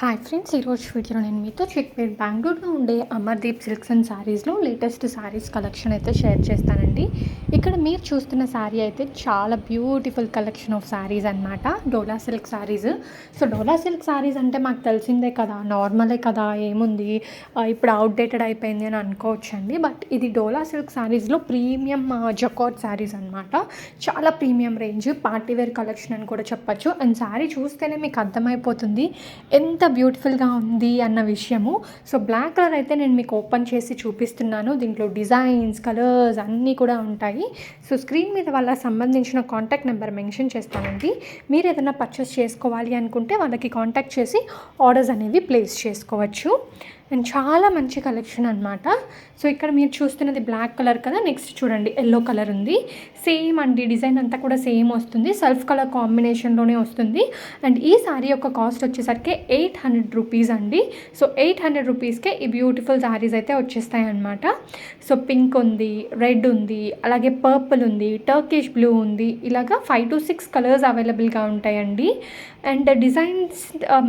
Hi friends ఈరోజు video నేను మీతో చిక్పేట్ బెంగళూరులో ఉండే అమర్దీప్ సిల్క్స్ అండ్ శారీస్లో లేటెస్ట్ శారీస్ కలెక్షన్ అయితే షేర్ చేస్తానండి. ఇక్కడ మీరు చూస్తున్న శారీ అయితే చాలా బ్యూటిఫుల్ కలెక్షన్ ఆఫ్ శారీస్ అనమాట Dola silk saris so Dola silk saris అంటే మాకు తెలిసిందే కదా నార్మలే కదా ఏముంది ఇప్పుడు అవుట్డేటెడ్ అయిపోయింది అని అనుకోవచ్చు అండి బట్ ఇది డోలా సిల్క్ శారీస్లో ప్రీమియం జకాట్ శారీస్ అనమాట చాలా ప్రీమియం రేంజ్ పార్టీవేర్ కలెక్షన్ అని కూడా చెప్పచ్చు. అండ్ శారీ చూస్తేనే మీకు అర్థమైపోతుంది ఎంత బ్యూటిఫుల్గా ఉంది అన్న విషయము. సో బ్లాక్ కలర్ అయితే నేను మీకు ఓపెన్ చేసి చూపిస్తున్నాను. దీంట్లో డిజైన్స్ కలర్స్ అన్నీ కూడా ఉంటాయి. సో స్క్రీన్ మీద వాళ్ళకి సంబంధించిన కాంటాక్ట్ నెంబర్ మెన్షన్ చేస్తానండి. మీరు ఏదైనా పర్చేస్ చేసుకోవాలి అనుకుంటే వాళ్ళకి కాంటాక్ట్ చేసి ఆర్డర్స్ అనేవి ప్లేస్ చేసుకోవచ్చు. అండ్ చాలా మంచి కలెక్షన్ అనమాట సో ఇక్కడ మీరు చూస్తున్నది బ్లాక్ కలర్ కదా నెక్స్ట్ చూడండి ఎల్లో కలర్ ఉంది. సేమ్ అండి డిజైన్ అంతా కూడా సేమ్ వస్తుంది. సెల్ఫ్ కలర్ కాంబినేషన్లోనే వస్తుంది. అండ్ ఈ శారీ యొక్క కాస్ట్ వచ్చేసరికి ఎయిట్ హండ్రెడ్ రూపీస్ అండి. సో ఎయిట్ హండ్రెడ్ రూపీస్కే ఈ బ్యూటిఫుల్ శారీస్ అయితే వచ్చేస్తాయి అనమాట సో పింక్ ఉంది రెడ్ ఉంది అలాగే పర్పుల్ ఉంది టర్కిష్ బ్లూ ఉంది ఇలాగా ఫైవ్ టు సిక్స్ కలర్స్ అవైలబుల్గా ఉంటాయండి. అండ్ డిజైన్స్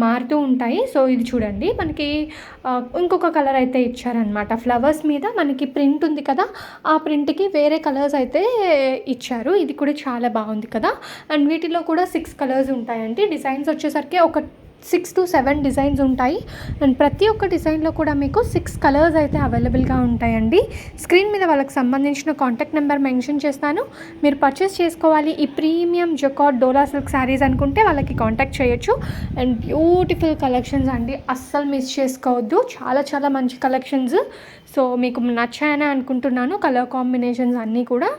మారుతూ ఉంటాయి. సో ఇది చూడండి మనకి ఇంకొక కలర్ అయితే ఇచ్చారనమాట ఫ్లవర్స్ మీద మనకి ప్రింట్ ఉంది కదా ఆ ప్రింట్కి వేరే కలర్స్ అయితే ఇచ్చారు. ఇది కూడా చాలా బాగుంది కదా. అండ్ వీటిలో కూడా సిక్స్ కలర్స్ ఉంటాయండి. డిజైన్స్ వచ్చేసరికి ఒక సిక్స్ టు సెవెన్ డిజైన్స్ ఉంటాయి. అండ్ ప్రతి ఒక్క డిజైన్లో కూడా మీకు సిక్స్ కలర్స్ అయితే అవైలబుల్గా ఉంటాయండి. స్క్రీన్ మీద వాళ్ళకి సంబంధించిన కాంటాక్ట్ నెంబర్ మెన్షన్ చేస్తాను. మీరు పర్చేస్ చేసుకోవాలి. ఈ ప్రీమియం జొకాట్ డోలా సిల్క్ శారీస్ అనుకుంటే వాళ్ళకి కాంటాక్ట్ చేయొచ్చు. అండ్ బ్యూటిఫుల్ కలెక్షన్స్ అండి. అస్సలు మిస్ చేసుకోవద్దు. చాలా చాలా మంచి కలెక్షన్స్. సో మీకు నచ్చాయని అనుకుంటున్నాను. కలర్ కాంబినేషన్స్ అన్నీ కూడా.